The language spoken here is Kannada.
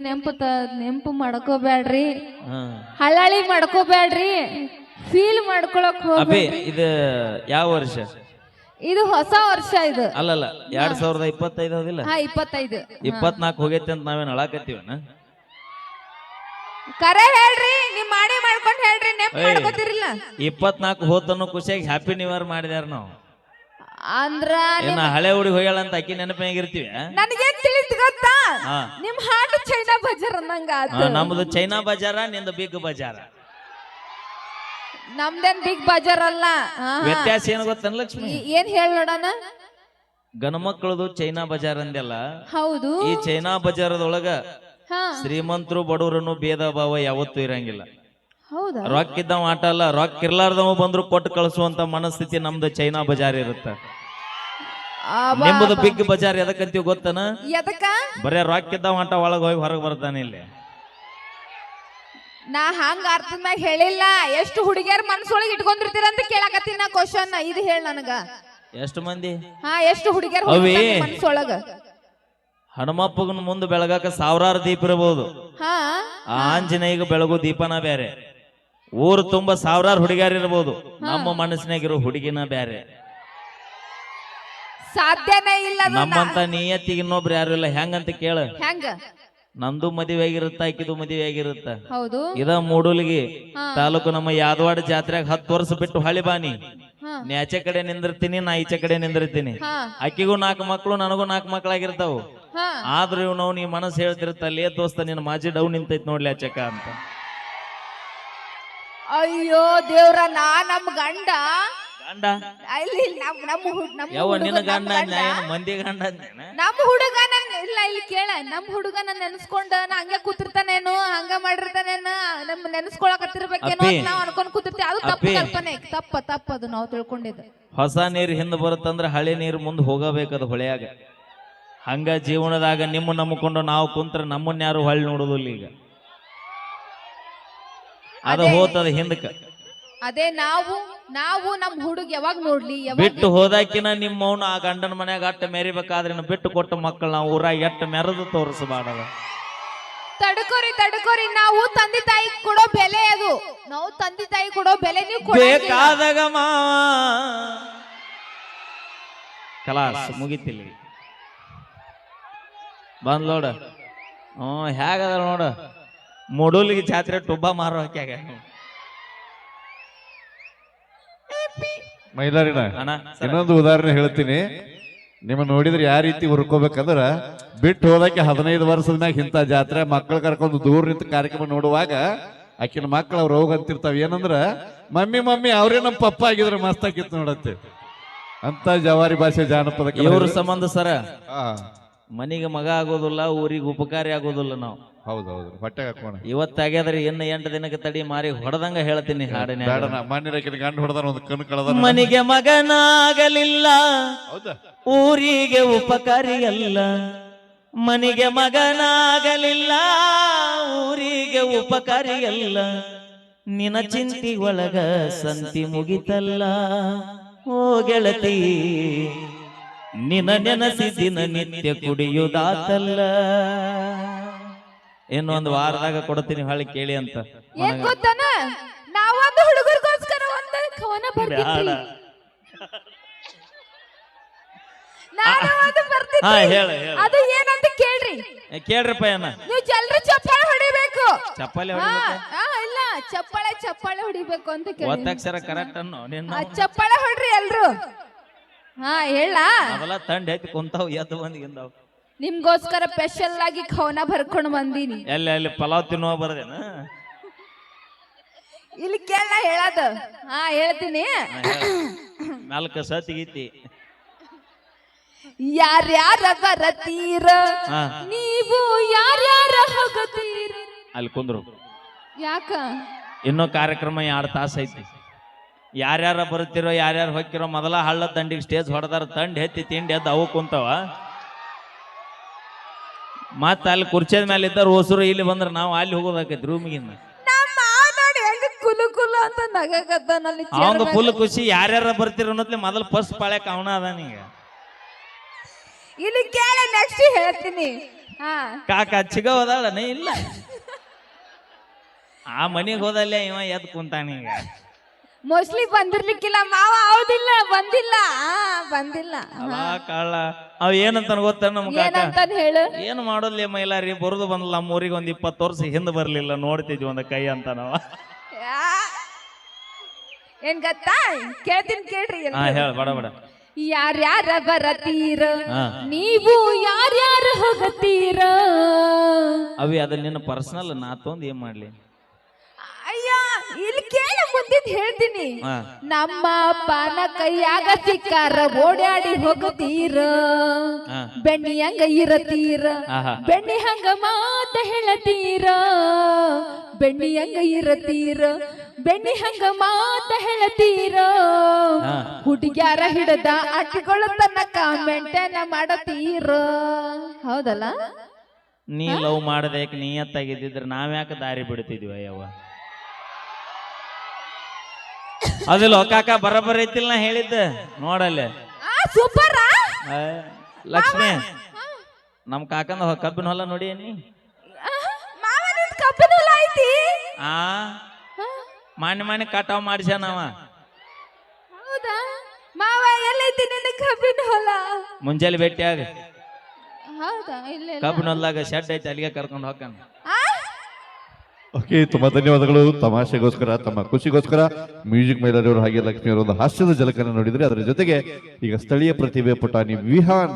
ನೆಂಪು ತ ನೆಂಪು ಮಾಡ್ಕೋಬೇಡ್ರಿ ಹಳಾಳಿ ಹಳ್ಳಾಳಿ ಮಾಡ್ಕೋಬೇಡ್ರಿ ಫೀಲ್ ಮಾಡ್ಕೊಳಕ್ ಅಬಿ ಹೋಗ್ಬೇಡ್ರಿ ಇದು ಯಾವ ವರ್ಷ? ಇದು ಹೊಸ ವರ್ಷ ಇದು. ಅಲ್ಲಲ್ಲ ಎರಡ್ ಸಾವಿರದ ಇಪ್ಪತ್ತೈದು ಹೋದಿಲ್ಲ? ಹಾ ಇಪ್ಪತ್ತೈದು. ಇಪ್ಪತ್ನಾಲ್ಕು ಹೋಗೈತೆ ಅಂತ ನಾವೇನ್ ಅಳಾಕತ್ತೀವನ? ಕರೆ ಹೇಳ್ರಿ ನಿಮ್ ಮಾಡಿ ಮಾಡ್ಕೊಂಡ್ ಹೇಳ್ರಿ ನೆಂಪ್ ಏಯ್. ಮಾಡ್ಕೋತಿರಿಲ್ಲ. ಇಪ್ಪತ್ನಾಲ್ಕು ಹೋತನ್ನು ಖುಷಿಯಾಗಿ ಹ್ಯಾಪಿ ನ್ಯೂ ಇಯರ್ ಮಾಡಿದ್ಯಾರ ನಾವು. ಅಂದ್ರ ಏನ ಹಳೆ ಹುಡುಗಿ ಹೋಗ್ಯಾಳ ಅಂತ ಅಕ್ಕಿ ನೆನಪಿನಾಗಿರ್ತೀವಿ. ನನಗೆ ತಿಳಿತ್ ಗೊತ್ತಾ? ಹಾ. ನಿಮ್ ಹಾಡು ಚೈನಾ ಬಜಾರ್ ಅನ್ನಂಗ ಆತು. ನಮ್ದು ಚೈನಾ ಬಜಾರ ನಿಂದು ಬಿಗ್ ಬಜಾರ. ನಮ್ದೇನ್ ಬಿಗ್ ಬಜಾರ್ ಅಲ್ಲ. ಹಾ, ಹಾ. ವ್ಯತ್ಯಾಸ ಏನು ಗೊತ್ತನ್ ಲಕ್ಷ್ಮಿ? ಈ- ಏನ್ ಹೇಳ್ ನೋಡಣ? ಗಣಮಕ್ಕಳದು ಚೈನಾ ಬಜಾರ್ ಅಂದೆಲ್ಲ ಹೌದು. ಈ ಚೈನಾ ಬಜಾರದೊಳಗ ಹಾ. ಶ್ರೀಮಂತರು ಬಡವರನ್ನು ಭೇದ ಭಾವ ಯಾವತ್ತೂ ಇರಂಗಿಲ್ಲ. ರೊಕ್ಕ ಇದ್ದವ ಆಟ ಅಲ್ಲ ರೊಕ್ಕ ಇರ್ಲಾರ್ದವ ಬಂದ್ರು ಕೊಟ್ಟು ಕಳಿಸುವಂತ ಮನಸ್ಥಿತಿ ನಮ್ದು ಚೈನಾ ಬಜಾರ್ ಇರುತ್ತೆ. ನಿಮ್ಮದು ಬಿಗ್ ಬಜಾರ್ ಎದಕ್ಕಂತೀವಿ ಗೊತ್ತನ? ಎದಕ್ಕ? ಬರೇ ರೊಕ್ಕ ಇದ್ದವ ಆಟ ಒಳಗೆ ಹೋಗಿ ಹೊರಗೆ ಬರ್ತಾನೆ ಇಲ್ಲಿ. ನಾ ಹಂಗ ಅರ್ಥದ ಮ್ಯಾಗ ಹೇಳಿಲ್ಲ. ಎಷ್ಟು ಹುಡುಗಿಯರ್ ಮನ್ಸೊಳಗ್ ಇಟ್ಕೊಂಡಿರ್ತೀರ ಅಂತ ಕೇಳಕತ್ತೀನಿ ನಾ ಕ್ವಶನ್ ಇದು ಹೇಳ ನನಗ. ಎಷ್ಟು ಮಂದಿ? ಹಾ ಎಷ್ಟು ಹುಡುಗಿಯರ್ ಅವೇ. ಮನ್ಸೊಳಗ? ಹನುಮಪ್ಪಗನ ಮುಂದೆ ಬೆಳಗಾಕ ಸಾವಿರಾರು ದೀಪ ಇರಬಹುದು ಹಾ. ಆ ಆಂಜನೇಯಗ ಬೆಳಗು ದೀಪನ ಬೇರೆ. ಊರು ತುಂಬಾ ಸಾವಿರಾರು ಹುಡುಗಿಯರ್ ಇರಬಹುದು ನಮ್ಮ ಮನಸ್ಸಿನಾಗಿರೋ ಹುಡುಗಿನ ಬೇರೆ ಸಾಧ್ಯನೇ ಇಲ್ಲ ಅದು. ನಮ್ಮಂತ ನಿಯತ್ತಿಗೆ ಇನ್ನೊಬ್ರು ಯಾರು ಇಲ್ಲ. ಹೆಂಗಂತ ಕೇಳ. ಹೆಂಗ? ನಂದು ಮದುವೆ ಆಗಿರುತ್ತ ಆಕಿದು ಮದುವೆ ಆಗಿರುತ್ತ. ಹೌದು. ಇದ ಮೂಡುಲ್ಗಿ ಹಾ. ತಾಲೂಕು ನಮ್ಮ ಯಾದವಾಡ ಜಾತ್ರೆಗೆ ಹತ್ತು ವರ್ಷ ಬಿಟ್ಟು ಹಳಿ ಬಾನಿ. ಹಾ. ನೀ ಆಚೆ ಕಡೆ ನಿಂದಿರ್ತೀನಿ ನಾ ಈಚೆ ಕಡೆ ನಿಂದಿರ್ತೀನಿ. ಹಾ. ಆಕಿಗೂ ನಾಲ್ಕು ಮಕ್ಕಳು ನನಗೂ ನಾಲ್ಕು ಮಕ್ಕಳಾಗಿರ್ತಾವು ಹಾ. ಆದ್ರೂ ಇವ್ ನಾವು ನೀ ಮನಸ್ಸು ಹೇಳ್ತಿರ್ತಲ್ಲಿ ಲೇ ದೋಸ್ತ ನಿನ್ನ ಮಾಜಿ ಡೌನ್ ನಿಂತೈತ್ ನೋಡ್ಲಿ ಆಚೆಕ ಅಂತ. ಅಯ್ಯೋ ದೇವ್ರ ನಾ ನಮ್ ಗಂಡ. ಗಂಡ? ಇಲ್ಲಿ ನಮ್ ನಮ್ ಹುಡ್- ನಮ್ ಯಾವ ಹುಡುಗ ನಿನ್ನ ನಮ್ ಗಂಡ. ಮಂದಿ ಗಂಡ ಅಂದೇನ? ನಮ್ ಹುಡುಗ ನನ್ ಇಲ್ಲ ಇಲ್ಲಿ ಕೇಳ ನಮ್ ಹುಡುಗ ನನ್ ನೆನ್ಸ್ಕೊಂಡ ನಾ ಹಂಗೆ ಕೂತಿರ್ತಾನೇನು ಹಂಗ ಮಾಡಿರ್ತಾನೇನು ನಮ್ ನೆನ್ಸ್ಕೊಳಕತ್ತಿರ್ಬೇಕೇನೋ ಅಪ್ಪಿ. ಅಂತ ನಾವ್ ಅನ್ಕೊಂಡ್ ಕೂತಿರ್ತೀವಿ. ಅದು ತಪ್ಪು ಅಪ್ಪಿ. ಕಲ್ಪನೆ. ತಪ್ಪ ತಪ್ಪ ಅದು ನಾವು ತಿಳ್ಕೊಂಡಿದ್ದು. ಹೊಸ ನೀರು ಹಿಂದೆ ಬರುತ್ತಂದ್ರೆ ಹಳೆ ನೀರು ಮುಂದೆ ಹೋಗಬೇಕದು ಹೊಳೆಯಾಗ. ಹಂಗ ಜೀವನದಾಗ ನಿಮ್ಮ ನಂಬ್ಕೊಂಡು ನಾವು ಕುಂತ್ರ ನಮ್ಮನ್ನ ಯಾರು ಹೊಳ್ಳಿ ನೋಡುದಿಲ್ಲ ಈಗ. ಅದು. ಹೋತದ ಹಿಂದಕ್ಕೆ. ಅದೇ ನಾವು ನಾವು ನಮ್ ಹುಡುಗ ಯಾವಾಗ ನೋಡ್ಲಿ ಯಾವಾಗ ಬಿಟ್ಟು ಹೋದಾಕಿನ ನಿಮ್ಮ ಅವನು ಆ ಗಂಡನ ಮನ್ಯಾಗ ಅಟ್ಟ ಮೆರಿಬೇಕಾದ್ರೆ ಇನ್ನು ಬಿಟ್ಟು ಕೊಟ್ಟ ಮಕ್ಕಳು ನಾವು ಊರಾಗ ಎಟ್ಟ ಮೆರೆದು ತೋರಿಸಬಾರದ. ತಡ್ಕೋರಿ ತಡ್ಕೋರಿ ನಾವು ತಂದೆ ತಾಯಿ ಕೊಡೋ ಬೆಲೆ ಅದು. ನಾವು ತಂದೆ ತಾಯಿ ಕೊಡೋ ಬೆಲೆ ನೀವು. ಬೇಕಾದಾಗ ಮಾವ ಕಲಾಸ್ ಮುಗಿತಿಲ್ಲ. ಬಂದ್ ನೋಡ. ಹ್ಞೂ ಹೇಗದ ನೋಡ? ಮುಡುಲಿಗೆ ಜಾತ್ರೆ ಟೊಬ್ಬ ಮಾರೋ ಹಾಕ್ಯಾಗ. ಮೈಲಾರಿನ ಇನ್ನೊಂದು ಉದಾಹರಣೆ ಹೇಳ್ತೀನಿ. ನಿಮ್ಮ ನೋಡಿದ್ರೆ ಯಾವ ರೀತಿ ಹುರ್ಕೋಬೇಕಂದ್ರ ಬಿಟ್ಟು ಹೋದಕ್ಕೆ ಹದಿನೈದು ವರ್ಷದ ಮ್ಯಾಗ ಇಂಥ ಜಾತ್ರೆ ಮಕ್ಕಳು ಕರ್ಕೊಂಡು ದೂರ ನಿಂತ ಕಾರ್ಯಕ್ರಮ ನೋಡುವಾಗ ಆಕಿನ ಮಕ್ಕಳು ಅವ್ರು ಹೋಗ್ ಅಂತಿರ್ತಾವ. ಏನಂದ್ರ ಮಮ್ಮಿ ಮಮ್ಮಿ ಅವರೇ ನಮ್ಮ ಪಪ್ಪ ಆಗಿದ್ರೆ ಮಸ್ತ್ ಆಗಿತ್ತು ನೋಡತ್ತೆ. ಅಂತ ಜವಾರಿ ಭಾಷೆ ಜಾನಪದ. ಇವ್ರ ಸಂಬಂಧ ಸರ. ಮನಿಗೆ ಮಗ ಆಗೋದಿಲ್ಲ ಊರಿಗೆ ಉಪಕಾರಿ ಆಗೋದಿಲ್ಲ ನಾವು. ಹೌದು ಹೌದು ಹೊಟ್ಟೆ ಹಾಕೋಣ ಇವತ್ತಾಗ್ಯಾದ್ರೆ ಇನ್ನು ಎಂಟು ದಿನಕ್ಕೆ ತಡಿ ಮಾರಿ ಹೊಡೆದಂಗ ಹೇಳ್ತೀನಿ ಹಾಡಿನ ಬೇಡ ನಾ ಮಾನ್ಯರ ಆಕಿನ ಗಂಡ ಹೊಡೆದಾನ ಒಂದು ಕಣ್ಣು ಕಳೆದ ಮನಿಗೆ ಮಗನಾಗಲಿಲ್ಲ ಹೌದಾ? ಊರಿಗೆ ಉಪಕಾರಿಯಲ್ಲ. ಮನಿಗೆ ಮಗನಾಗಲಿಲ್ಲ ಊರಿಗೆ ಉಪಕಾರಿಯಲ್ಲ. ನಿನ ಚಿಂತಿ ಒಳಗ ಸಂತಿ ಮುಗಿತಲ್ಲ ಓ ಗೆಳತಿ. ನಿನ ನೆನಸಿ ದಿನ ನಿತ್ಯ ಕುಡಿಯುದಾತಲ್ಲ ಇನ್ನೊಂದು ವಾರದಾಗ ಕೊಡ್ತೀನಿ ಹೊಳ್ಳಿ ಕೇಳಿ ಅಂತ. ಏನ್ ಗೊತ್ತಾನ? ನಾವೊಂದು ಹುಡುಗರಿಗೋಸ್ಕರ ಒಂದು ಕವನ ಬ್ಯಾಡ. ನಾನು ಒಂದು ಬರ್ತಿದ್ವಿ ಹಾ ಹೇಳ ಹೇಳ. ಅದು ಏನಂತ ಕೇಳ್ರಿ. ಕೇಳ್ರಪ್ಪ ಏನ? ನೀವು ಜಲ್ರಿ ಚಪ್ಪಾಳೆ ಹೊಡಿಬೇಕು. ಚಪ್ಪಾಳೆ ಹಾ, ಹೊಡಿಬೇಕು? ಹಾ, ಇಲ್ಲ ಚಪ್ಪಾಳೆ ಚಪ್ಪಾಳೆ ಹೊಡಿಬೇಕು ಅಂತ ಕೇಳಿ ಒತ್ತಕ್ಷರ ಕರೆಕ್ಟ್ ಅನ್ನು ನಿನ್ನ ಚಪ್ಪಾಳೆ ಹೊಡ್ರಿ ಎಲ್ರು. ಹಾ ಹೇಳ. ತಂಡ ಐತಿ ಕುಂತಾವ್ ಎದ್ದು ಬಂದ್ ಗಿಂದಾವ್. ನಿಮ್ಗೋಸ್ಕರ ಸ್ಪೆಷಲ್ ಆಗಿ ಕವನ ಬರ್ಕೊಂಡು ಬಂದೀನಿ. ಎಲ್ಲಿ ಅಲ್ಲಿ ಪಲಾವ್ ತಿನ್ನುವ ಬರದೇನ? ಇಲ್ಲಿ ಕೇಳ ಹೇಳದ. ಹಾ ಹೇಳ್ತೀನಿ. ನಾಲ್ಕು ಸತಿಗೀತಿ ಯಾರ್ಯಾರ ಬರತೀರ? ಹಾ. ನೀವು ಯಾರ್ಯಾರ ಹೋಗತೀರ? ಅಲ್ಲಿ ಕುಂದ್ರು. ಯಾಕ? ಇನ್ನೂ ಕಾರ್ಯಕ್ರಮ ಎರಡು ತಾಸು ಐತಿ ಯಾರ್ಯಾರ ಬರ್ತಿರೋ ಯಾರ್ಯಾರು ಹೋಗ್ತಿರೋ ಮೊದಲ ಹಳ್ಳ ದಂಡಿಗೆ ಸ್ಟೇಜ್ ಹೊಡೆದಾರ ತಂಡ ಎತ್ತಿ ತಿಂಡಿ ಎದ್ದು ಅವು ಕುಂತವ. ಮತ್ತ ಅಲ್ಲಿ ಕುರ್ಚಿದ ಮೇಲೆ ಇದ್ದಾರ ಹೊಸರು ಇಲ್ಲಿ ಬಂದ್ರೆ ನಾವು ಅಲ್ಲಿ ಹೋಗೋದಾಕೈತಿ ರೂಮಿಗಿನ್ನ ಅವಂಗ ಫುಲ್ ಖುಷಿ ಯಾರ್ಯಾರ ಬರ್ತಿರೋ ಅನ್ನೋದ್ಲಿ ಮೊದಲು ಫಸ್ಟ್ ಪಾಳ್ಯಕ್ಕೆ ಅವನ ಅದಾನೀಗ ಇಲ್ಲಿ ಕೇಳ ನೆಕ್ಸ್ಟ್ ಹೇಳ್ತೀನಿ. ಹಾ. ಚಿಗ ಚಿಗವದಾಳನೇ ಇಲ್ಲ? ಆ ಮನಿಗೆ ಹೋದಲ್ಲೇ ಇವ ಎದ್ ಕುಂತಾನೀಗ ಮೋಸ್ಟ್ಲಿ ಬಂದಿರ್ಲಿಕ್ಕಿಲ್ಲ. ಮಾವ ಹೌದಿಲ್ಲ ಬಂದಿಲ್ಲ. ಆ, ಬಂದಿಲ್ಲ. ಅಲ್ಲ ಕಾಳ ಅವ್ ಏನಂತ ಗೊತ್ತ ನಮ್ ಕಾಕ ಹೇಳು? ಏನ್ ಮಾಡೋದ್ಲಿ ಮೈಲಾರಿ ಬರುದು ಬಂದಿಲ್ಲ ನಮ್ಮ ಊರಿಗೆ ಒಂದ್ ಇಪ್ಪತ್ತು ವರ್ಷ ಹಿಂದ್ ಬರ್ಲಿಲ್ಲ ನೋಡ್ತಿದ್ವಿ ಒಂದ್ ಕೈ ಅಂತ ನಾವ. ಆ, ಏನ್ ಗೊತ್ತಾ? ಕೇಳ್ತೀನಿ ಕೇಳ್ರಿ ಹಾ ಹೇಳ ಬಡ ಬಡ. ಯಾರ್ಯಾರ ಬರತೀರ ಹಾ. ನೀವು ಯಾರ್ಯಾರ ಹೋಗತೀರ? ಅವಿ ಅದ ನಿನ್ನ ಪರ್ಸನಲ್ ನಾ ತೊಂದ್ ಏನ್ ಮಾಡ್ಲಿ? ಅಯ್ಯ ಇಲ್ಲಿ ಕೇಳ ಮುಂದಿದ್ ಹೇಳ್ತೀನಿ. ಹಾ. ನಮ್ಮ ಪಾನ ಕೈಯಾಗ ಸಿಕ್ಕಾರ ಓಡಾಡಿ ಹೋಗತೀರ. ಹಾ. ಬೆಣ್ಣಿ ಹಂಗ ಇರತೀರ. ಆಹಾ. ಬೆಣ್ಣಿ ಹಂಗ ಮಾತ ಹೇಳತೀರ. ಬೆಣ್ಣಿ ಹಂಗ ಇರತೀರ. ಬೆಣ್ಣಿ ಹಂಗ ಮಾತ ಹೇಳತೀರ. ಹಾ. ಹುಡುಗ್ಯಾರ ಹಿಡದ ಅಟ್ಟಿಗಳು ತನಕ ಮೆಂಟೇನ ಮಾಡತೀರ. ಹೌದಲ್ಲ? ನೀ ಲವ್ ಮಾಡದೇಕ್ ನೀಯತ್ತಾಗಿದ್ದಿದ್ರೆ ನಾವ್ಯಾಕ ದಾರಿ ಬಿಡ್ತಿದ್ವಿ ಅಯ್ಯವ್ವ? ಅದಿಲ್ಲ ಕಾಕ ಬರಬರ ಐತಿಲ್ಲ ನಾ ಹೇಳಿದ್ದ. ನೋಡಲ್ಲೇ ಸೂಪರ್ ಆ, ಲಕ್ಷ್ಮಿ ನಮ್ ಕಾಕಂದ ಹೊ- ಕಬ್ಬಿನ ಹೊಲ ನೋಡಿ ನೀ ಮಾವ ಕಬ್ಬಿನ ಹೊಲ ಐತಿ? ಆ ಮಾನ್ಯ ಮಾನ್ಯ ಕಟಾವ್ ಮಾಡಿಸ್ಯಾನವ ಹೌದಾ? ಮಾವ ಎಲ್ಲೈತಿ ನಿನ್ನ ಕಬ್ಬಿನ ಹೊಲ? ಮುಂಜಾನೆ ಭೇಟಿಯಾಗ. ಹೌದಾ? ಇಲ್ಲ ಇಲ್ಲ. ಕಬ್ಬಿನ ಹೊಲ್ದಾಗ ಶೆಡ್ ಐತಿ ಅಲ್ಲಿಗೆ ಕರ್ಕೊಂಡು ಹೋಗ್ತಾನ? ಓಕೆ, ತುಂಬಾ ಧನ್ಯವಾದಗಳು. ತಮಾಷೆಗೋಸ್ಕರ, ತಮ್ಮ ಖುಷಿಗೋಸ್ಕರ ಮ್ಯೂಸಿಕ್ ಮೈಲಾರಿಯವರು ಹಾಗೆ ಲಕ್ಷ್ಮಿಯವರ ಒಂದು ಹಾಸ್ಯದ ಜಲಕನ್ನು ನೋಡಿದರೆ ಅದರ ಜೊತೆಗೆ ಈಗ ಸ್ಥಳೀಯ ಪ್ರತಿಭೆ ಪುಟಾಣಿ ವಿಹಾನ್.